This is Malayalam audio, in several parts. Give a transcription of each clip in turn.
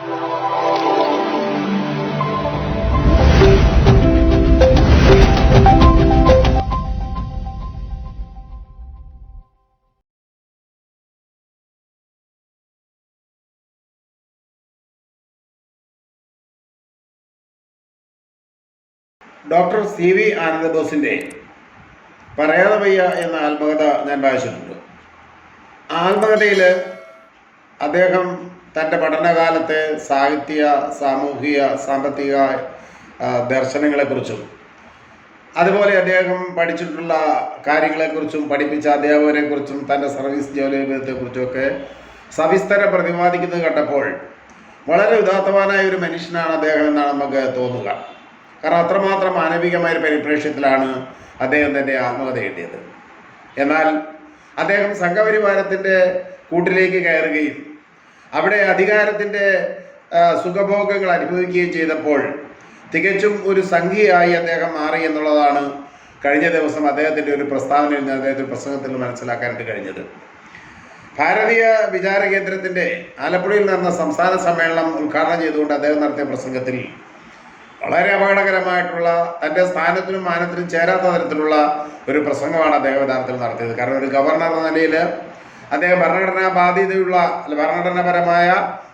ഡോക്ടർ സി വി ആനന്ദബോസിന്റെ പറയാതെ വയ്യ എന്ന ആത്മകഥ ഞാൻ വായിച്ചിട്ടുണ്ട്. ആത്മകഥയിൽ അദ്ദേഹം തന്റെ പഠനകാലത്തെ സാഹിത്യ സാമൂഹിക സാമ്പത്തിക ദർശനങ്ങളെക്കുറിച്ചും അതുപോലെ അദ്ദേഹം പഠിച്ചിട്ടുള്ള കാര്യങ്ങളെക്കുറിച്ചും പഠിപ്പിച്ച അധ്യാപകരെക്കുറിച്ചും തന്റെ സർവീസ് ജോലിയെക്കുറിച്ചുമൊക്കെ സവിസ്തരം പ്രതിപാദിക്കുന്നത് കണ്ടപ്പോൾ വളരെ ഉദാത്തവാനായ ഒരു മനുഷ്യനാണ് അദ്ദേഹം എന്നാണ് നമുക്ക് തോന്നുക. കാരണം അത്രമാത്രം മാനവികമായ ഒരു പരിപ്രേക്ഷ്യത്തിലാണ് അദ്ദേഹം തന്റെ ആത്മകഥ എഴുതിയത്. എന്നാൽ അദ്ദേഹം സംഘപരിവാരത്തിന്റെ കൂട്ടിലേക്ക് കയറുകയും അവിടെ അധികാരത്തിന്റെ സുഖഭോഗങ്ങൾ അനുഭവിക്കുകയും ചെയ്തപ്പോൾ തികച്ചും ഒരു സംഖ്യയായി അദ്ദേഹം മാറി എന്നുള്ളതാണ് കഴിഞ്ഞ ദിവസം അദ്ദേഹത്തിന്റെ ഒരു പ്രസ്താവനയിൽ നിന്ന് അദ്ദേഹത്തിന്റെ പ്രസംഗത്തിൽ മനസ്സിലാക്കാനായിട്ട് കഴിഞ്ഞത്. ഭാരതീയ വിചാര കേന്ദ്രത്തിന്റെ ആലപ്പുഴയിൽ നടന്ന സംസ്ഥാന സമ്മേളനം ഉദ്ഘാടനം ചെയ്തുകൊണ്ട് അദ്ദേഹം നടത്തിയ പ്രസംഗത്തിൽ വളരെ അപകടകരമായിട്ടുള്ള തന്റെ സ്ഥാനത്തിനും മാനത്തിനും ചേരാത്ത തരത്തിലുള്ള ഒരു പ്രസംഗമാണ് അദ്ദേഹം യഥാർത്ഥത്തിൽ നടത്തിയത്. കാരണം ഒരു ഗവർണർ എന്ന നിലയിൽ അദ്ദേഹം ഭരണഘടനാ ബാധ്യതയുള്ള ഭരണഘടനാപരമായ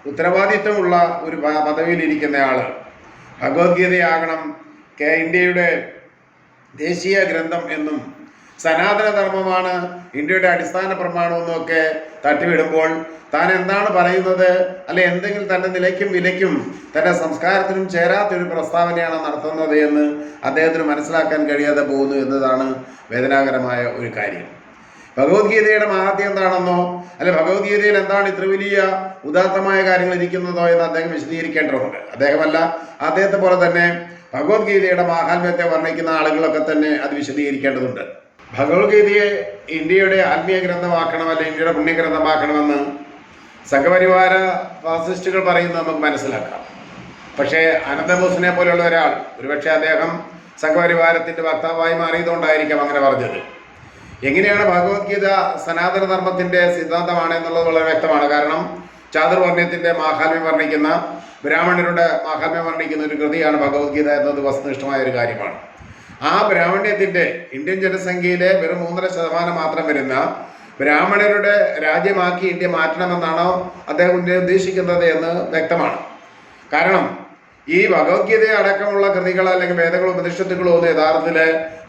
ഉത്തരവാദിത്വമുള്ള ഒരു പദവിയിലിരിക്കുന്നയാൾ ഭഗവത്ഗീതയാകണം കെ ഇന്ത്യയുടെ ദേശീയ ഗ്രന്ഥം എന്നും സനാതന ധർമ്മമാണ് ഇന്ത്യയുടെ അടിസ്ഥാന പ്രമാണമെന്നൊക്കെ തട്ടിവിടുമ്പോൾ താൻ എന്താണ് പറയുന്നത്? അല്ലെ എന്തെങ്കിലും തന്റെ നിലയ്ക്കും വിലയ്ക്കും തന്റെ സംസ്കാരത്തിനും ചേരാത്തൊരു പ്രസ്താവനയാണ് നടത്തുന്നത് എന്ന് അദ്ദേഹത്തിന് മനസ്സിലാക്കാൻ കഴിയാതെ പോകുന്നു എന്നതാണ് വേദനാകരമായ ഒരു കാര്യം. ഭഗവത്ഗീതയുടെ മഹാത്യം എന്താണെന്നോ അല്ലെ ഭഗവത്ഗീതയിൽ എന്താണ് ഇത്ര വലിയ ഉദാത്തമായ കാര്യങ്ങൾ ഇരിക്കുന്നതോ എന്ന് അദ്ദേഹം വിശദീകരിക്കേണ്ടതുണ്ട്. അദ്ദേഹമല്ല അദ്ദേഹത്തെ പോലെ തന്നെ ഭഗവത്ഗീതയുടെ മാഹാത്മ്യത്തെ വർണിക്കുന്ന ആളുകളൊക്കെ തന്നെ അത് വിശദീകരിക്കേണ്ടതുണ്ട്. ഭഗവത്ഗീതയെ ഇന്ത്യയുടെ ആത്മീയ ഗ്രന്ഥമാക്കണം അല്ലെ ഇന്ത്യയുടെ പുണ്യഗ്രന്ഥമാക്കണമെന്ന് സംഘപരിവാര ഫാസിസ്റ്റുകൾ പറയുന്നത് നമുക്ക് മനസ്സിലാക്കാം. പക്ഷേ അനന്തബോസിനെ പോലെയുള്ള ഒരാൾ ഒരുപക്ഷെ അദ്ദേഹം സംഘപരിവാരത്തിന്റെ വക്താവായി മാറിയതുകൊണ്ടായിരിക്കാം അങ്ങനെ പറഞ്ഞത്. എങ്ങനെയാണ് ഭഗവത്ഗീത സനാതന ധർമ്മത്തിന്റെ സിദ്ധാന്തമാണ് എന്നുള്ളത് വളരെ വ്യക്തമാണ്. കാരണം ചാതുർവർണയത്തിന്റെ മാഹാത്മ്യം വർണിക്കുന്ന ബ്രാഹ്മണരുടെ മാഹാത്മ്യം വർണിക്കുന്ന ഒരു കൃതിയാണ് ഭഗവത്ഗീത എന്നത് വസ്തുനിഷ്ഠമായ ഒരു കാര്യമാണ്. ആ ബ്രാഹ്മണ്യത്തിന്റെ ഇന്ത്യൻ ജനസംഖ്യയിലെ വെറും മൂന്നര ശതമാനം മാത്രം വരുന്ന ബ്രാഹ്മണരുടെ രാജ്യമാക്കി ഇന്ത്യ മാറ്റണമെന്നാണോ അദ്ദേഹം ഉദ്ദേശിക്കുന്നത് എന്ന് വ്യക്തമാണ്. കാരണം ഈ ഭഗവത്ഗീത അടക്കമുള്ള കൃതികൾ അല്ലെങ്കിൽ വേദങ്ങളോ ഉപനിഷത്തുകളോ ഒന്നും യഥാർത്ഥത്തിൽ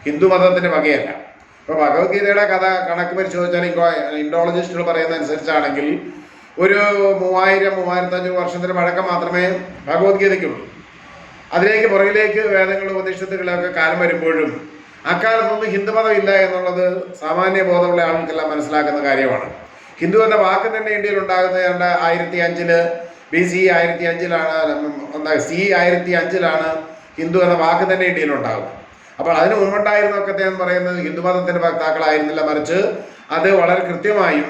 ഹിന്ദുമതത്തിന്റെ വകയല്ല. ഇപ്പോൾ ഭഗവത്ഗീതയുടെ കഥ കണക്ക് പരിശോധിച്ചാൽ ഇൻഡോളജിസ്റ്റുകൾ പറയുന്ന അനുസരിച്ചാണെങ്കിൽ ഒരു മൂവായിരം മൂവായിരത്തഞ്ഞൂറ് വർഷത്തിന് പഴക്കം മാത്രമേ ഭഗവത്ഗീതയ്ക്കുള്ളൂ. അതിലേക്ക് പുറകിലേക്ക് വേദങ്ങളും ഉപദേശത്തുകളൊക്കെ കാലം വരുമ്പോഴും അക്കാലത്തൊന്നും ഹിന്ദുമതം ഇല്ല എന്നുള്ളത് സാമാന്യ ബോധമുള്ള ആൾക്കെല്ലാം മനസ്സിലാക്കുന്ന കാര്യമാണ്. ഹിന്ദു എന്ന വാക്ക് തന്നെ ഇന്ത്യയിൽ ഉണ്ടാകുന്നത് ഏതാണ്ട് ആയിരത്തി അഞ്ചിൽ ബി സി ആയിരത്തി അഞ്ചിലാണ് എന്താ സി ആയിരത്തി അഞ്ചിലാണ് ഹിന്ദു എന്ന വാക്ക് തന്നെ ഇന്ത്യയിൽ ഉണ്ടാകുന്നത്. അപ്പോൾ അതിന് മുമ്പുണ്ടായിരുന്നൊക്കെ അദ്ദേഹം പറയുന്നത് ഹിന്ദുമതത്തിന്റെ വക്താക്കളായിരുന്നില്ല മറിച്ച് അത് വളരെ കൃത്യമായും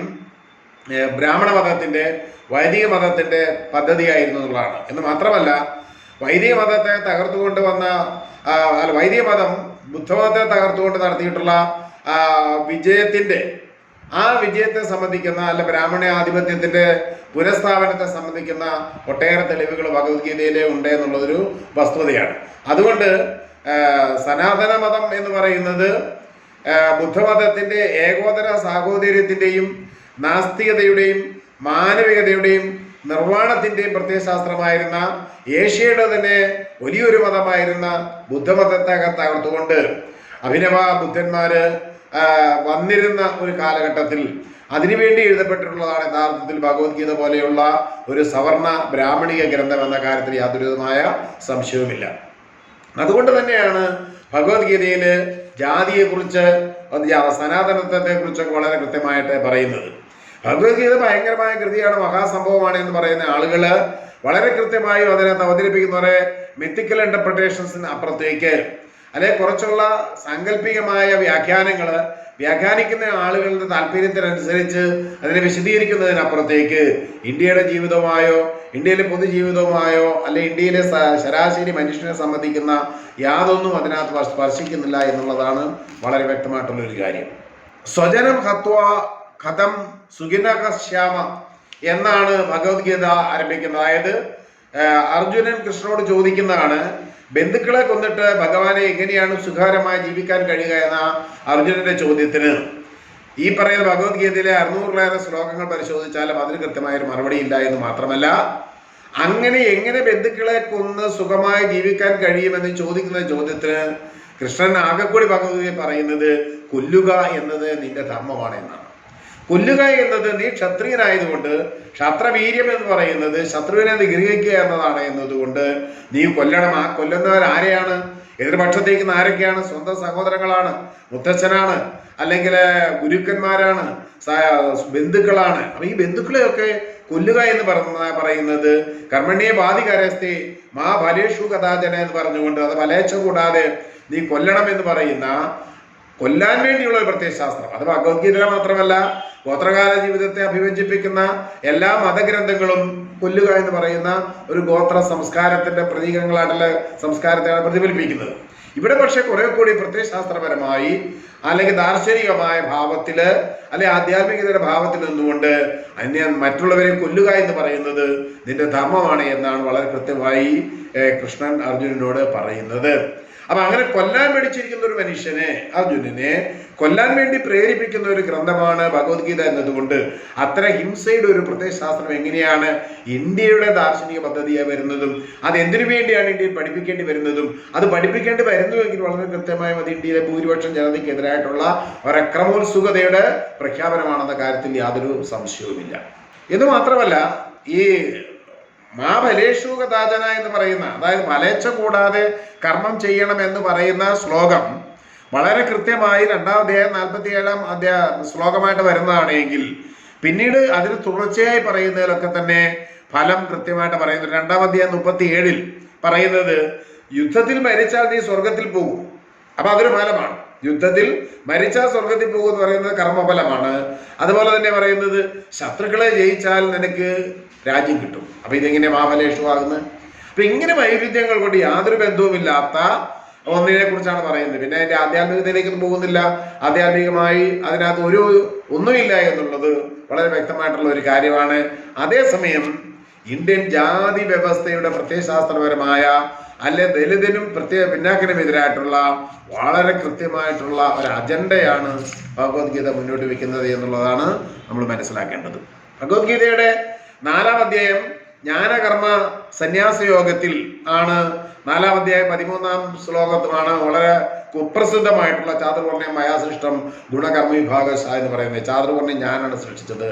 ബ്രാഹ്മണ മതത്തിന്റെ വൈദിക മതത്തിന്റെ പദ്ധതിയായിരുന്നു എന്നുള്ളതാണ്. എന്ന് മാത്രമല്ല വൈദിക മതത്തെ തകർത്തുകൊണ്ട് വന്ന അല്ല വൈദിക മതം ബുദ്ധമതത്തെ തകർത്തുകൊണ്ട് നടത്തിയിട്ടുള്ള വിജയത്തിന്റെ ആ വിജയത്തെ സംബന്ധിക്കുന്ന അല്ല ബ്രാഹ്മണ ആധിപത്യത്തിന്റെ പുനഃസ്ഥാപനത്തെ സംബന്ധിക്കുന്ന ഒട്ടേറെ തെളിവുകൾ ഭഗവത്ഗീതയിലെ ഉണ്ട് എന്നുള്ളതൊരു വസ്തുതയാണ്. അതുകൊണ്ട് സനാതന മതം എന്ന് പറയുന്നത് ബുദ്ധമതത്തിന്റെ ഏകോദര സാഹോദര്യത്തിന്റെയും നാസ്തികതയുടെയും മാനവികതയുടെയും നിർവാണത്തിന്റെയും പ്രത്യയശാസ്ത്രമായിരുന്ന ഏഷ്യയുടെ തന്നെ വലിയൊരു മതമായിരുന്ന ബുദ്ധമതത്തെ തകർത്തുകൊണ്ട് അഭിനവ ബുദ്ധന്മാര് വന്നിരുന്ന ഒരു കാലഘട്ടത്തിൽ അതിനുവേണ്ടി എഴുതപ്പെട്ടിട്ടുള്ളതാണ് യഥാർത്ഥത്തിൽ ഭഗവത്ഗീത പോലെയുള്ള ഒരു സവർണ ബ്രാഹ്മണിക ഗ്രന്ഥം എന്ന കാര്യത്തിൽ യാതൊരുവിധമായ സംശയവുമില്ല. അതുകൊണ്ട് തന്നെയാണ് ഭഗവത്ഗീതയിൽ ജാതിയെക്കുറിച്ച് അത് ജാ- സനാതനത്വത്തെ കുറിച്ചൊക്കെ വളരെ കൃത്യമായിട്ട് പറയുന്നത്. ഭഗവത്ഗീത ഭയങ്കരമായ കൃതിയാണ് മഹാസംഭവമാണ് എന്ന് പറയുന്ന ആളുകൾ വളരെ കൃത്യമായും അതിനകത്ത് അവതരിപ്പിക്കുന്നവരെ മിത്തിക്കൽ ഇന്റർപ്രിട്ടേഷൻസിന് അപ്പുറത്തേക്ക് അല്ലെ കുറച്ചുള്ള സാങ്കല്പികമായ വ്യാഖ്യാനങ്ങൾ വ്യാഖ്യാനിക്കുന്ന ആളുകളുടെ താല്പര്യത്തിനനുസരിച്ച് അതിനെ വിശദീകരിക്കുന്നതിനപ്പുറത്തേക്ക് ഇന്ത്യയുടെ ജീവിതവുമായോ ഇന്ത്യയിലെ പൊതുജീവിതവുമായോ അല്ലെ ഇന്ത്യയിലെ ശരാശരി മനുഷ്യനെ സംബന്ധിക്കുന്ന യാതൊന്നും അതിനകത്ത് സ്പർശിക്കുന്നില്ല എന്നുള്ളതാണ് വളരെ വ്യക്തമായിട്ടുള്ള ഒരു കാര്യം. സ്വജനം ഹത്വ കഥം സുഖിനകശ്യാമ എന്നാണ് ഭഗവത്ഗീത ആരംഭിക്കുന്നത്. അതായത് അർജുനൻ കൃഷ്ണനോട് ചോദിക്കുന്നതാണ് ബന്ധുക്കളെ കൊന്നിട്ട് ഭഗവാനെ എങ്ങനെയാണ് സുഖകരമായി ജീവിക്കാൻ കഴിയുക എന്ന അർജുനന്റെ ചോദ്യത്തിന്. ഈ പറയുന്ന ഭഗവത്ഗീതയിലെ അറുന്നൂറിലേറെ ശ്ലോകങ്ങൾ പരിശോധിച്ചാലും അതിന് കൃത്യമായ ഒരു മറുപടി ഇല്ല എന്ന് മാത്രമല്ല അങ്ങനെ എങ്ങനെ ബന്ധുക്കളെ കൊന്ന് സുഖമായി ജീവിക്കാൻ കഴിയുമെന്ന് ചോദിക്കുന്ന ചോദ്യത്തിന് കൃഷ്ണൻ ആകെക്കൂടി ഭഗവത്ഗീത പറയുന്നത് കൊല്ലുക എന്നത് നിന്റെ ധർമ്മമാണ് എന്നാണ്. കൊല്ലുക എന്നത് നീ ക്ഷത്രിയനായതുകൊണ്ട് ക്ഷത്രവീര്യം എന്ന് പറയുന്നത് ശത്രുവിനെ നിഗ്രഹിക്കുക എന്നതാണ് എന്നതുകൊണ്ട് നീ കൊല്ലണം. ആ കൊല്ലുന്നവർ ആരെയാണ്? എതിർപക്ഷത്തേക്ക് ആരൊക്കെയാണ് സ്വന്തം സഹോദരങ്ങളാണ് മുത്തച്ഛനാണ് അല്ലെങ്കിൽ ഗുരുക്കന്മാരാണ് ബന്ധുക്കളാണ്. അപ്പൊ ഈ ബന്ധുക്കളെയൊക്കെ കൊല്ലുക എന്ന് പറഞ്ഞ പറയുന്നത് കർമ്മണ്യെ ബാധികരസ്തി മാ ഫലേഷു കഥാചന എന്ന് പറഞ്ഞുകൊണ്ട് അത് ഫലേച്ഛ കൂടാതെ നീ കൊല്ലണം എന്ന് പറയുന്ന കൊല്ലാൻ വേണ്ടിയുള്ള ഒരു പ്രത്യേക ശാസ്ത്രം. അത് ഭഗവത്ഗീത മാത്രമല്ല ഗോത്രകാല ജീവിതത്തെ അഭിവ്യഞ്ജിപ്പിക്കുന്ന എല്ലാ മതഗ്രന്ഥങ്ങളും കൊല്ലുക എന്ന് പറയുന്ന ഒരു ഗോത്ര സംസ്കാരത്തിന്റെ പ്രതീകങ്ങളായിട്ടുള്ള സംസ്കാരത്തെയാണ് പ്രതിഫലിപ്പിക്കുന്നത്. ഇവിടെ പക്ഷേ കുറെ കൂടി പ്രത്യയശാസ്ത്രപരമായി അല്ലെങ്കിൽ ദാർശനികമായ ഭാവത്തിൽ അല്ലെ ആധ്യാത്മികതയുടെ ഭാവത്തിൽ നിന്നുകൊണ്ട് അന്യ മറ്റുള്ളവരെ കൊല്ലുക എന്ന് പറയുന്നത് നിന്റെ ധർമ്മമാണ് എന്നാണ് വളരെ കൃത്യമായി കൃഷ്ണൻ അർജുനനോട് പറയുന്നത്. അപ്പൊ അങ്ങനെ കൊല്ലാൻ മേടിച്ചിരിക്കുന്ന ഒരു മനുഷ്യനെ അർജുനനെ കൊല്ലാൻ വേണ്ടി പ്രേരിപ്പിക്കുന്ന ഒരു ഗ്രന്ഥമാണ് ഭഗവത്ഗീത എന്നതുകൊണ്ട് അത്ര ഹിംസയുടെ ഒരു പ്രത്യയശാസ്ത്രം എങ്ങനെയാണ് ഇന്ത്യയുടെ ദാർശനിക പദ്ധതിയായി വരുന്നതും അത് എന്തിനു വേണ്ടിയാണ് ഇന്ത്യയിൽ പഠിപ്പിക്കേണ്ടി വരുന്നതും അത് പഠിപ്പിക്കേണ്ടി വരുന്നുവെങ്കിൽ വളരെ കൃത്യമായും അത് ഇന്ത്യയിലെ ഭൂരിപക്ഷം ജനതയ്ക്കെതിരായിട്ടുള്ള ഒരു അക്രമോത്സുകതയുടെ പ്രഖ്യാപനമാണെന്ന കാര്യത്തിൽ യാതൊരു സംശയവുമില്ല. ഇത് മാത്രമല്ല ഈ മാ ഫലേഷു കഥാചന എന്ന് പറയുന്ന അതായത് ഫലേച്ഛ കൂടാതെ കർമ്മം ചെയ്യണം എന്ന് പറയുന്ന ശ്ലോകം വളരെ കൃത്യമായി രണ്ടാം അധ്യായം നാൽപ്പത്തി ഏഴാം അധ്യായ ശ്ലോകമായിട്ട് വരുന്നതാണ് എങ്കിൽ പിന്നീട് അതിന് തുടർച്ചയായി പറയുന്നതിലൊക്കെ തന്നെ ഫലം കൃത്യമായിട്ട് പറയുന്നത് രണ്ടാം അധ്യായം മുപ്പത്തി ഏഴിൽ പറയുന്നത് യുദ്ധത്തിൽ മരിച്ചാൽ നീ സ്വർഗത്തിൽ പോകും അപ്പൊ അതൊരു ഫലമാണ്. യുദ്ധത്തിൽ മരിച്ചാൽ സ്വർഗത്തിൽ പോകും എന്ന് പറയുന്നത് കർമ്മഫലമാണ്. അതുപോലെ തന്നെ പറയുന്നത് ശത്രുക്കളെ ജയിച്ചാൽ നിനക്ക് രാജ്യം കിട്ടും. അപ്പൊ ഇതെങ്ങനെ മാഫലേഷമാകുന്നത് അപ്പൊ ഇങ്ങനെ വൈവിധ്യങ്ങൾ കൊണ്ട് യാതൊരു ബന്ധവുമില്ലാത്ത ഒന്നിനെ കുറിച്ചാണ് പറയുന്നത്. പിന്നെ അതിന്റെ ആധ്യാത്മികതയിലേക്കൊന്നും പോകുന്നില്ല. ആധ്യാത്മികമായി അതിനകത്ത് ഒരു ഒന്നുമില്ല എന്നുള്ളത് വളരെ വ്യക്തമായിട്ടുള്ള ഒരു കാര്യമാണ്. അതേസമയം ഇന്ത്യൻ ജാതി വ്യവസ്ഥയുടെ പ്രത്യയശാസ്ത്രപരമായ അല്ലെ ദലിതനും പ്രത്യേക പിന്നാക്കനുമെതിരായിട്ടുള്ള വളരെ കൃത്യമായിട്ടുള്ള ഒരു അജണ്ടയാണ് ഭഗവത്ഗീത മുന്നോട്ട് വെക്കുന്നത് എന്നുള്ളതാണ് നമ്മൾ മനസ്സിലാക്കേണ്ടത്. ഭഗവത്ഗീതയുടെ നാലാം അധ്യായം ജ്ഞാനകർമ്മ സന്യാസ യോഗത്തിൽ ആണ്. നാലാം അധ്യായം പതിമൂന്നാം ശ്ലോകത്തിലാണ് വളരെ കുപ്രസിദ്ധമായിട്ടുള്ള ചാതുർവർണയം മയാസൃഷ്ടം ഗുണകർമ്മ വിഭാഗശ എന്ന് പറയുന്നത്. ചാതുർവർണയം ഞാനാണ് സൃഷ്ടിച്ചത്.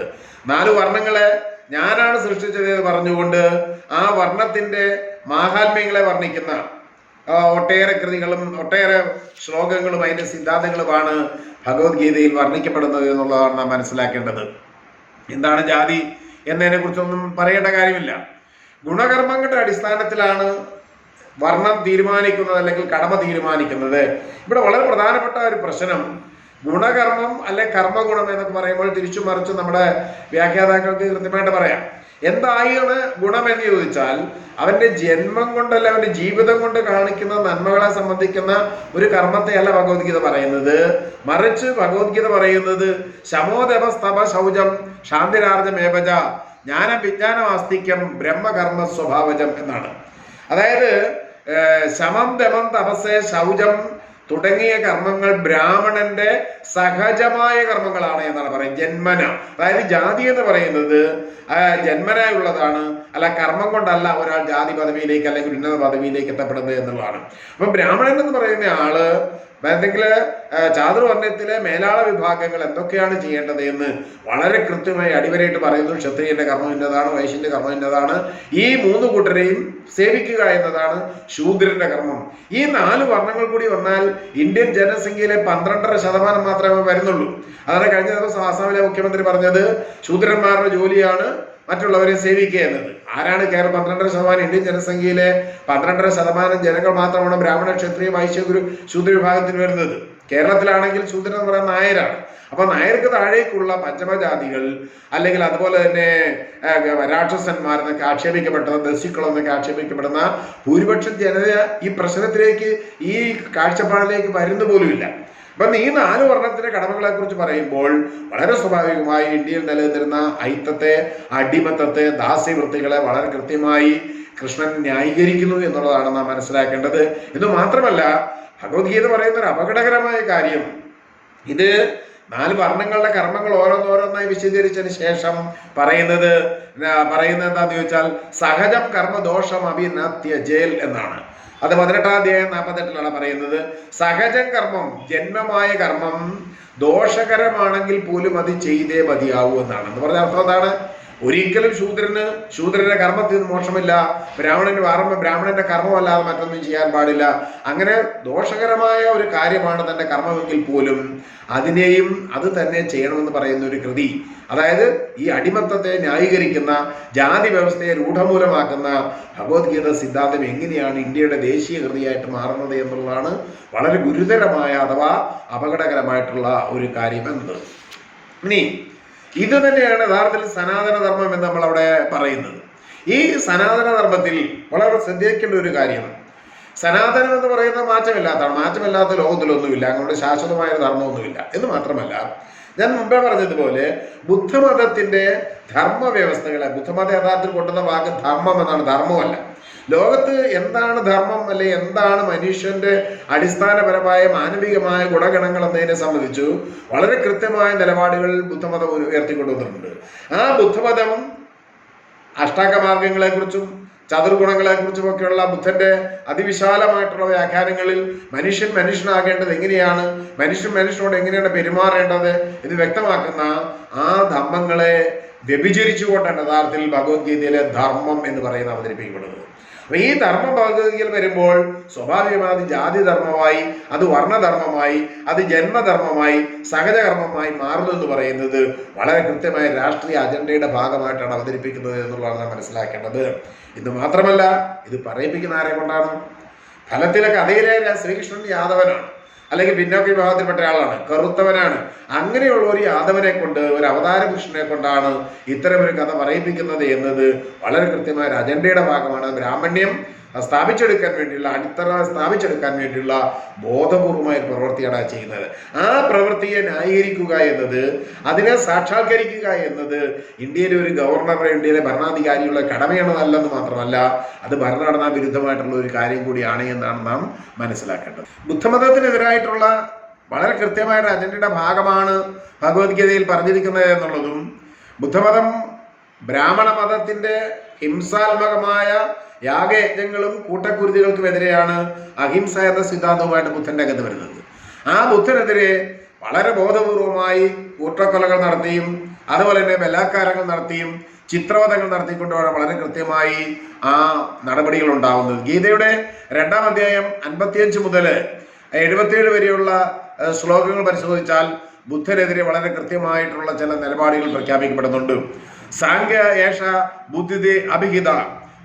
നാല് വർണങ്ങളെ ഞാനാണ് സൃഷ്ടിച്ചത് എന്ന് പറഞ്ഞുകൊണ്ട് ആ വർണത്തിന്റെ മാഹാത്മ്യങ്ങളെ വർണിക്കുന്ന ഒട്ടേറെ കൃതികളും ഒട്ടേറെ ശ്ലോകങ്ങളും അതിന്റെ സിദ്ധാന്തങ്ങളുമാണ് ഭഗവത്ഗീതയിൽ വർണിക്കപ്പെടുന്നത് എന്നുള്ളതാണ് നാം മനസ്സിലാക്കേണ്ടത്. എന്താണ് ജാതി? എന്നതിനെ കുറിച്ചൊന്നും പറയേണ്ട കാര്യമില്ല. ഗുണകർമ്മങ്ങളുടെ അടിസ്ഥാനത്തിലാണ് വർണം തീരുമാനിക്കുന്നത് അല്ലെങ്കിൽ കടമ തീരുമാനിക്കുന്നത്. ഇവിടെ വളരെ പ്രധാനപ്പെട്ട ഒരു പ്രശ്നം. ഗുണകർമ്മം അല്ലെ കർമ്മഗുണം എന്നൊക്കെ പറയുമ്പോൾ തിരിച്ചു മറിച്ച് നമ്മുടെ വ്യാഖ്യാതാക്കൾക്ക് കൃത്യമായിട്ട് പറയാം. എന്തായാണ് ഗുണം എന്ന് ചോദിച്ചാൽ അവന്റെ ജന്മം കൊണ്ടല്ല അവന്റെ ജീവിതം കൊണ്ട് കാണിക്കുന്ന നന്മകളെ സംബന്ധിക്കുന്ന ഒരു കർമ്മത്തെയല്ല ഭഗവത്ഗീത പറയുന്നത്. മറിച്ച് ഭഗവത്ഗീത പറയുന്നത് ശമോദവ സ്തവ ശൗചം ശാന്തിരാർജമേവജ ജ്ഞാന വിജ്ഞാനമാസ്തിക്യം ബ്രഹ്മകർമ്മ സ്വഭാവജം എന്നാണ്. അതായത് ശമം ദമം തപസ് ശൗചം തുടങ്ങിയ കർമ്മങ്ങൾ ബ്രാഹ്മണന്റെ സഹജമായ കർമ്മങ്ങളാണ് എന്നാണ് പറയുന്നത്. ജന്മന. അതായത് ജാതി എന്ന് പറയുന്നത് ജന്മനായുള്ളതാണ് അല്ല കർമ്മം കൊണ്ടല്ല ഒരാൾ ജാതി പദവിയിലേക്ക് അല്ലെങ്കിൽ ഉന്നത പദവിയിലേക്ക് എത്തപ്പെടുന്നത് എന്നുള്ളതാണ്. അപ്പൊ ബ്രാഹ്മണൻ എന്ന് പറയുന്ന ആൾ എന്തെങ്കിലും ചാതുർവർണയത്തിലെ മേലാള വിഭാഗങ്ങൾ എന്തൊക്കെയാണ് ചെയ്യേണ്ടത് എന്ന് വളരെ കൃത്യമായി അടിവരയിട്ട് പറയുന്നു. ക്ഷത്രിയന്റെ കർമ്മം ഇന്നതാണ് വൈശ്യന്റെ കർമ്മം ഇന്നതാണ്. ഈ മൂന്ന് കൂട്ടരെയും സേവിക്കുക എന്നതാണ് ശൂദ്രന്റെ കർമ്മം. ഈ നാല് വർണങ്ങൾ കൂടി വന്നാൽ ഇന്ത്യൻ ജനസംഖ്യയിലെ പന്ത്രണ്ടര ശതമാനം മാത്രമേ വരുന്നുള്ളൂ. അതാണ് കഴിഞ്ഞ ദിവസം ആസാമിലെ മുഖ്യമന്ത്രി പറഞ്ഞത് ശൂദ്രന്മാരുടെ ജോലിയാണ് മറ്റുള്ളവരെ സേവിക്കുക എന്നത്. ആരാണ് കേരള പന്ത്രണ്ടര ശതമാനം ഇന്ത്യൻ ജനസംഖ്യയിലെ പന്ത്രണ്ടര ശതമാനം ജനങ്ങൾ മാത്രമാണ് ബ്രാഹ്മണ ക്ഷത്രിയ വൈശ്യ ഗുരു ശൂദ്ര വിഭാഗത്തിൽ വരുന്നത്? കേരളത്തിലാണെങ്കിൽ ശൂദ്രൻ എന്ന് പറയുന്ന നായരാണ്. അപ്പൊ നായർക്ക് താഴേക്കുള്ള പഞ്ചമജാതികൾ അല്ലെങ്കിൽ അതുപോലെ തന്നെ രാക്ഷസന്മാർ എന്നൊക്കെ ആക്ഷേപിക്കപ്പെട്ടത് ദസ്യുക്കൾ എന്നൊക്കെ ആക്ഷേപിക്കപ്പെടുന്ന ഭൂരിപക്ഷം ജനത ഈ പ്രശ്നത്തിലേക്ക് ഈ കാഴ്ചപ്പാടിലേക്ക് വരുന്ന പോലുമില്ല. അപ്പം ഈ നാല് വർണത്തിന്റെ കടമകളെ കുറിച്ച് പറയുമ്പോൾ വളരെ സ്വാഭാവികമായി ഇന്ത്യയിൽ നിലനിന്നിരുന്ന ഐത്തത്തെ അടിമത്തത്തെ ദാസ്യവൃത്തികളെ വളരെ കൃത്യമായി കൃഷ്ണൻ ന്യായീകരിക്കുന്നു എന്നുള്ളതാണ് നാം മനസ്സിലാക്കേണ്ടത്. എന്ന് മാത്രമല്ല ഭഗവത്ഗീത പറയുന്ന ഒരു അപകടകരമായ കാര്യം. ഇത് നാല് വർണങ്ങളുടെ കർമ്മങ്ങൾ ഓരോന്നോരോന്നായി വിശദീകരിച്ചതിന് ശേഷം പറയുന്നത് പറയുന്നത് എന്താന്ന് ചോദിച്ചാൽ സഹജം കർമ്മദോഷം അഭിനത്യ ജയൽ എന്നാണ്. അത് പതിനെട്ടാം അധ്യായം നാൽപ്പത്തെട്ടിലാണ് പറയുന്നത്. സഹജ കർമ്മം ജന്മമായ കർമ്മം ദോഷകരമാണെങ്കിൽ പോലും അത് ചെയ്തേ മതിയാവൂ എന്നാണ്. എന്ന് പറഞ്ഞ അർത്ഥം എന്താണ്? ഒരിക്കലും ശൂദ്രന് ശൂദ്രന്റെ കർമ്മത്തിൽ നിന്ന് മോക്ഷമില്ല. ബ്രാഹ്മണന്റെ വാർമ്മ ബ്രാഹ്മണന്റെ കർമ്മമല്ലാതെ മറ്റൊന്നും ചെയ്യാൻ പാടില്ല. അങ്ങനെ ദോഷകരമായ ഒരു കാര്യമാണ് തന്റെ കർമ്മമെങ്കിൽ പോലും അതിനെയും അത് തന്നെ ചെയ്യണമെന്ന് പറയുന്ന ഒരു കൃതി. അതായത് ഈ അടിമത്തത്തെ ന്യായീകരിക്കുന്ന ജാതി വ്യവസ്ഥയെ രൂഢമൂലമാക്കുന്ന ഭഗവത്ഗീത സിദ്ധാന്തം എങ്ങനെയാണ് ഇന്ത്യയുടെ ദേശീയ കൃതിയായിട്ട് മാറുന്നത് എന്നുള്ളതാണ് വളരെ ഗുരുതരമായ അഥവാ അപകടകരമായിട്ടുള്ള ഒരു കാര്യം എന്നത്. ഇനി ഇത് തന്നെയാണ് യഥാർത്ഥത്തിൽ സനാതനധർമ്മം എന്ന് നമ്മൾ അവിടെ പറയുന്നത്. ഈ സനാതനധർമ്മത്തിൽ വളരെ ശ്രദ്ധിക്കേണ്ട ഒരു കാര്യം. സനാതനം എന്ന് പറയുന്നത് മാറ്റമില്ലാത്തതാണ്. മാറ്റമില്ലാത്ത ലോകത്തിലൊന്നുമില്ല. അങ്ങോട്ട് ശാശ്വതമായ ധർമ്മമൊന്നുമില്ല. എന്ന് മാത്രമല്ല ഞാൻ മുമ്പേ പറഞ്ഞതുപോലെ ബുദ്ധമതത്തിന്റെ ധർമ്മ വ്യവസ്ഥകളെ ബുദ്ധമത യഥാർത്ഥത്തിൽ കൊണ്ടുവന്ന വാക്ക് ധർമ്മം എന്നാണ് ധർമ്മമല്ല. ലോകത്ത് എന്താണ് ധർമ്മം അല്ലെ എന്താണ് മനുഷ്യന്റെ അടിസ്ഥാനപരമായ മാനവികമായ ഗുണഗണങ്ങൾ എന്നതിനെ സംബന്ധിച്ചു വളരെ കൃത്യമായ നിലപാടുകൾ ബുദ്ധമതം ഉയർത്തിക്കൊണ്ടുവന്നിട്ടുണ്ട്. ആ ബുദ്ധമതം അഷ്ടാംഗമാർഗങ്ങളെ കുറിച്ചും ചതുർഗുണങ്ങളെ കുറിച്ചും ഒക്കെയുള്ള ബുദ്ധന്റെ അതിവിശാലമായിട്ടുള്ള വ്യാഖ്യാനങ്ങളിൽ മനുഷ്യൻ മനുഷ്യനാകേണ്ടത് എങ്ങനെയാണ്? മനുഷ്യൻ മനുഷ്യനോട് എങ്ങനെയാണ് പെരുമാറേണ്ടത് എന്ന് വ്യക്തമാക്കുന്ന ആ ധർമ്മങ്ങളെ വ്യഭിചരിച്ചുകൊണ്ടാണ് യഥാർത്ഥത്തിൽ ഭഗവത്ഗീതയിലെ ധർമ്മം എന്ന് പറയുന്നത് അവതരിപ്പിക്കപ്പെടുന്നത്. അപ്പൊ ഈ ധർമ്മം ഭഗവത്ഗീതയിൽ വരുമ്പോൾ സ്വാഭാവികമായി അത് ജാതി ധർമ്മമായി അത് വർണധർമ്മമായി അത് ജന്മധർമ്മമായി സഹജകർമ്മമായി മാറുന്നു എന്ന് പറയുന്നത് വളരെ കൃത്യമായ രാഷ്ട്രീയ അജണ്ടയുടെ ഭാഗമായിട്ടാണ് അവതരിപ്പിക്കുന്നത് എന്നുള്ളതാണ് നാം മനസ്സിലാക്കേണ്ടത്. ഇത് മാത്രമല്ല ഇത് പറയിപ്പിക്കുന്ന ആരെ കൊണ്ടാണ്? ഫലത്തിലെ കഥയിലെ ശ്രീകൃഷ്ണൻ യാദവനാണ്. അല്ലെങ്കിൽ പിന്നോക്ക വിഭാഗത്തിൽപ്പെട്ട ആളാണ് കറുത്തവനാണ്. അങ്ങനെയുള്ള ഒരു യാദവനെ കൊണ്ട് ഒരു അവതാര കൃഷ്ണനെ കൊണ്ടാണ് ഇത്തരമൊരു കഥ പറയിപ്പിക്കുന്നത് എന്നത് വളരെ കൃത്യമായ ഒരു അജണ്ടയുടെ ഭാഗമാണ്. ബ്രാഹ്മണ്യം സ്ഥാപിച്ചെടുക്കാൻ വേണ്ടിയുള്ള അടിത്തറ സ്ഥാപിച്ചെടുക്കാൻ വേണ്ടിയുള്ള ബോധപൂർവമായ പ്രവൃത്തിയാണ് ചെയ്യുന്നത്. ആ പ്രവൃത്തിയെ ന്യായീകരിക്കുക എന്നത് അതിനെ സാക്ഷാത്കരിക്കുക എന്നത് ഇന്ത്യയിലെ ഒരു ഗവർണറുടെ ഇന്ത്യയിലെ ഭരണാധികാരിയുള്ള കടമയാണെന്നല്ലെന്ന് മാത്രമല്ല അത് ഭരണഘടനാ വിരുദ്ധമായിട്ടുള്ള ഒരു കാര്യം കൂടിയാണ് എന്നാണ് നാം മനസ്സിലാക്കേണ്ടത്. ബുദ്ധമതത്തിനെതിരായിട്ടുള്ള വളരെ കൃത്യമായ ഒരു അജണ്ടയുടെ ഭാഗമാണ് ഭഗവത്ഗീതയിൽ പറഞ്ഞിരിക്കുന്നത് എന്നുള്ളതും ബുദ്ധമതം ബ്രാഹ്മണ മതത്തിന്റെ ഹിംസാത്മകമായ യാഗയജ്ഞങ്ങളും കൂട്ടക്കുരുതികൾക്കുമെതിരെയാണ് അഹിംസ എന്ന സിദ്ധാന്തവുമായിട്ട് ബുദ്ധന്റെ അകത്ത് വരുന്നത്. ആ ബുദ്ധനെതിരെ വളരെ ബോധപൂർവമായി കൂട്ടക്കൊലകൾ നടത്തിയും അതുപോലെ തന്നെ ബലാത്കാരങ്ങൾ നടത്തിയും ചിത്രവധങ്ങൾ നടത്തിക്കൊണ്ടുമാണ് വളരെ കൃത്യമായി ആ നടപടികൾ ഉണ്ടാവുന്നത്. ഗീതയുടെ രണ്ടാം അധ്യായം അൻപത്തിയഞ്ച് മുതൽ എഴുപത്തിയേഴ് വരെയുള്ള ശ്ലോകങ്ങൾ പരിശോധിച്ചാൽ ബുദ്ധനെതിരെ വളരെ കൃത്യമായിട്ടുള്ള ചില നിലപാടുകൾ പ്രഖ്യാപിക്കപ്പെടുന്നുണ്ട്. സാങ്ക ഏഷ ബുദ്ധിദേ അഭിഹിത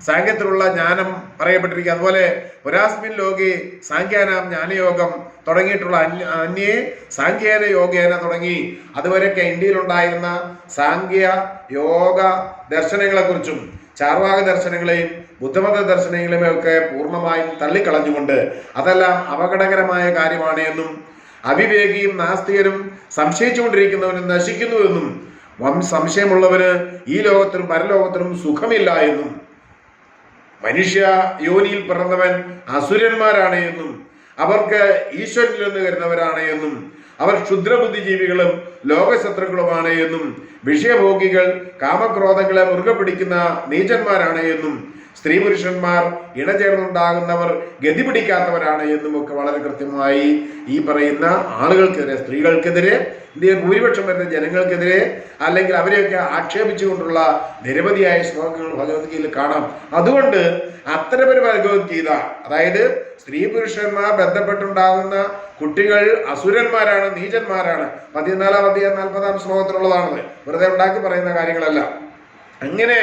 സാങ്കേത്തിലുള്ള ജ്ഞാനം പറയപ്പെട്ടിരിക്കുക. അതുപോലെ പുരാസ്മിൻ ലോകി സാങ്ക്യാനാം ജ്ഞാനയോഗം തുടങ്ങിയിട്ടുള്ള അന്യ സാങ്ക്യേന യോഗേന തുടങ്ങി. അതുവരെയൊക്കെ ഇന്ത്യയിലുണ്ടായിരുന്ന സാങ്ക്യ യോഗ ദർശനങ്ങളെക്കുറിച്ചും ചാർവാക ദർശനങ്ങളെയും ബുദ്ധമത ദർശനങ്ങളെയും ഒക്കെ പൂർണമായും തള്ളിക്കളഞ്ഞുകൊണ്ട് അതെല്ലാം അപകടകരമായ കാര്യമാണ് എന്നും അവിവേകിയും നാസ്തികരും സംശയിച്ചുകൊണ്ടിരിക്കുന്നവനും നശിക്കുന്നുവെന്നും സംശയമുള്ളവന് ഈ ലോകത്തിനും പരലോകത്തിനും സുഖമില്ല എന്നും മനുഷ്യ യോനിയിൽ പിറന്നവൻ അസുരന്മാരാണ് എന്നും അവർക്ക് ഈശ്വരനിൽ നിന്ന് കരുന്നവരാണ് എന്നും അവർ ക്ഷുദ്രബുദ്ധിജീവികളും ലോകശത്രുക്കളുമാണ് എന്നും വിഷയഭോഗികൾ കാമക്രോധങ്ങളെ മുറുകെ പിടിക്കുന്ന നീചന്മാരാണ് എന്നും സ്ത്രീ പുരുഷന്മാർ ഇണചേർന്നുണ്ടാകുന്നവർ ഗതി പിടിക്കാത്തവരാണ് എന്നുമൊക്കെ വളരെ കൃത്യമായി ഈ പറയുന്ന ആളുകൾക്കെതിരെ സ്ത്രീകൾക്കെതിരെ ഇന്ത്യയിൽ ഭൂരിപക്ഷം വരുന്ന ജനങ്ങൾക്കെതിരെ അല്ലെങ്കിൽ അവരെയൊക്കെ ആക്ഷേപിച്ചുകൊണ്ടുള്ള നിരവധിയായ ശ്ലോകങ്ങൾ ഭഗവത്ഗീതയിൽ കാണാം. അതുകൊണ്ട് അത്തരമൊരു ഭഗവത്ഗീത അതായത് സ്ത്രീ പുരുഷന്മാർ ബന്ധപ്പെട്ടുണ്ടാകുന്ന കുട്ടികൾ അസുരന്മാരാണ് നീചന്മാരാണ്. പതിനാലാം അധ്യായം നാൽപ്പതാം ശ്ലോകത്തിലുള്ളതാണത്. വെറുതെ ഉണ്ടാക്കി പറയുന്ന കാര്യങ്ങളല്ല. അങ്ങനെ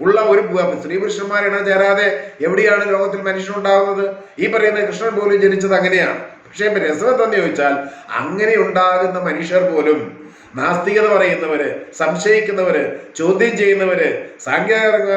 ഉള്ള ഒരു സ്ത്രീപുരുഷന്മാർ സ്ത്രീ പുരുഷന്മാർ ഇണ ചേരാതെ എവിടെയാണ് ലോകത്തിൽ മനുഷ്യനുണ്ടാകുന്നത്? ഈ പറയുന്ന കൃഷ്ണൻ പോലും ജനിച്ചത് അങ്ങനെയാണ്. പക്ഷേ ഇപ്പൊ രസം എന്താന്ന് ചോദിച്ചാൽ അങ്ങനെ ഉണ്ടാകുന്ന മനുഷ്യർ പോലും നാസ്തികത പറയുന്നവര് സംശയിക്കുന്നവര് ചോദ്യം ചെയ്യുന്നവര് സാങ്കേതിക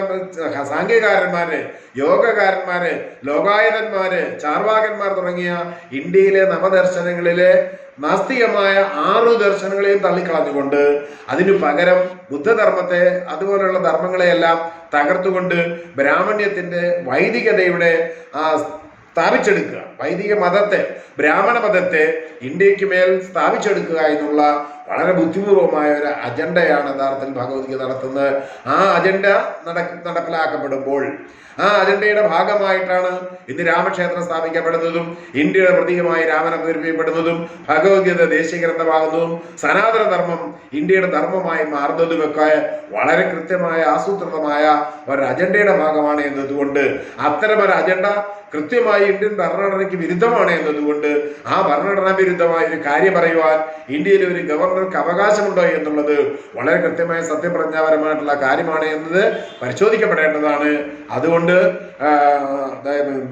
സാങ്കേകാരന്മാര് യോഗകാരന്മാര് ലോകായതന്മാര് ചാർവാകന്മാർ തുടങ്ങിയ ഇന്ത്യയിലെ നവദർശനങ്ങളിലെ നാസ്തികമായ ആറു ദർശനങ്ങളെയും തള്ളിക്കളഞ്ഞുകൊണ്ട് അതിനു പകരം ബുദ്ധധർമ്മത്തെ അതുപോലെയുള്ള ധർമ്മങ്ങളെയെല്ലാം തകർത്തുകൊണ്ട് ബ്രാഹ്മണ്യത്തിന്റെ വൈദികതയുടെ ആ സ്ഥാപിച്ചെടുക്കുക. വൈദിക മതത്തെ ബ്രാഹ്മണ മതത്തെ ഇന്ത്യയ്ക്ക് മേൽ സ്ഥാപിച്ചെടുക്കുക എന്നുള്ള വളരെ ബുദ്ധിപൂർവമായ ഒരു അജണ്ടയാണ് യഥാർത്ഥത്തിൽ ഭഗവത്ഗീത നടത്തുന്നത്. ആ അജണ്ട നട- നടപ്പിലാക്കപ്പെടുമ്പോൾ ആ അജണ്ടയുടെ ഭാഗമായിട്ടാണ് ഇന്ന് രാമക്ഷേത്രം സ്ഥാപിക്കപ്പെടുന്നതും ഇന്ത്യയുടെ പ്രതീകമായി രാമൻ അവതരിപ്പിക്കപ്പെടുന്നതും ഭഗവത്ഗീത ദേശീയ ഗ്രന്ഥമാകുന്നതും സനാതന ധർമ്മം ഇന്ത്യയുടെ ധർമ്മമായി മാറുന്നതുമൊക്കെ വളരെ കൃത്യമായ ആസൂത്രിതമായ ഒരു അജണ്ടയുടെ ഭാഗമാണ് എന്നതുകൊണ്ട് അത്തരമൊരു അജണ്ട കൃത്യമായി ഇന്ത്യൻ ഭരണഘടനയ്ക്ക് വിരുദ്ധമാണ് എന്നതുകൊണ്ട് ആ ഭരണഘടനാ വിരുദ്ധമായ ഒരു കാര്യം പറയുവാൻ ഇന്ത്യയിലെ ഒരു ഗവർണർക്ക് അവകാശമുണ്ടോ എന്നുള്ളത് വളരെ കൃത്യമായ സത്യപ്രജ്ഞാപരമായിട്ടുള്ള കാര്യമാണ് എന്നത് പരിശോധിക്കപ്പെടേണ്ടതാണ്. അതുകൊണ്ട്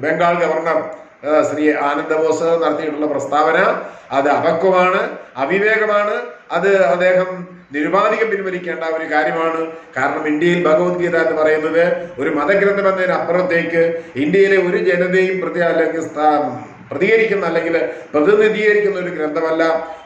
ബംഗാൾ ഗവർണർ ശ്രീ ആനന്ദ ബോസ് നടത്തിയിട്ടുള്ള പ്രസ്താവന അത് അപക്വമാണ് അവിവേകമാണ് അത് അദ്ദേഹം നിരുപാധികം പിൻവലിക്കേണ്ട ഒരു കാര്യമാണ്. കാരണം ഇന്ത്യയിൽ ഭഗവത്ഗീത എന്ന് പറയുന്നത് ഒരു മതഗ്രന്ഥം എന്നതിനപ്പുറത്തേക്ക് ഇന്ത്യയിലെ ഒരു ജനതയും പ്രതി അല്ലെങ്കിൽ പ്രതികരിക്കുന്ന അല്ലെങ്കിൽ പ്രതിനിധീകരിക്കുന്ന ഒരു ഗ്രന്ഥമല്ല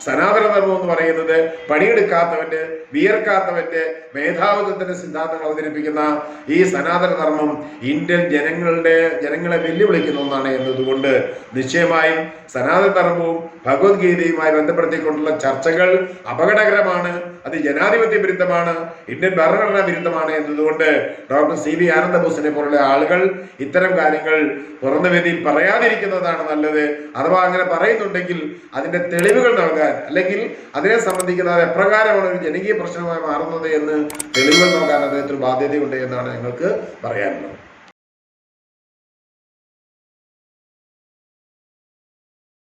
സനാതന ധർമ്മം എന്ന് പറയുന്നത് പണിയെടുക്കാത്തവന്റെ വിയർക്കാത്തവന്റെ മേധാവിത്വത്തിന്റെ സിദ്ധാന്തങ്ങൾ അവതരിപ്പിക്കുന്ന ഈ സനാതന ധർമ്മം ഇന്ത്യൻ ജനങ്ങളുടെ ജനങ്ങളെ വെല്ലുവിളിക്കുന്ന ഒന്നാണ് എന്നതുകൊണ്ട് നിശ്ചയമായും സനാതന ധർമ്മവും ഭഗവത്ഗീതയുമായി ബന്ധപ്പെടുത്തിക്കൊണ്ടുള്ള ചർച്ചകൾ അപകടകരമാണ് അത് ജനാധിപത്യ വിരുദ്ധമാണ് ഇന്ത്യൻ ഭരണഘടനാ വിരുദ്ധമാണ് എന്നതുകൊണ്ട് ഡോക്ടർ സി വി ആനന്ദബോസിനെ പോലുള്ള ആളുകൾ ഇത്തരം കാര്യങ്ങൾ തുറന്ന വേദിയിൽ പറയാതിരിക്കുന്നതാണ് നല്ലത്. അഥവാ അങ്ങനെ പറയുന്നുണ്ടെങ്കിൽ അതിന്റെ തെളിവുകൾ നൽകാൻ അല്ലെങ്കിൽ അതിനെ സംബന്ധിക്കുന്ന അത് എപ്രകാരമാണ് ഒരു ജനകീയ പ്രശ്നമായി മാറുന്നത് എന്ന് തെളിവുകൾ നൽകാൻ അദ്ദേഹത്തിന് ബാധ്യതയുണ്ട് എന്നാണ് ഞങ്ങൾക്ക് പറയാനുള്ളത്.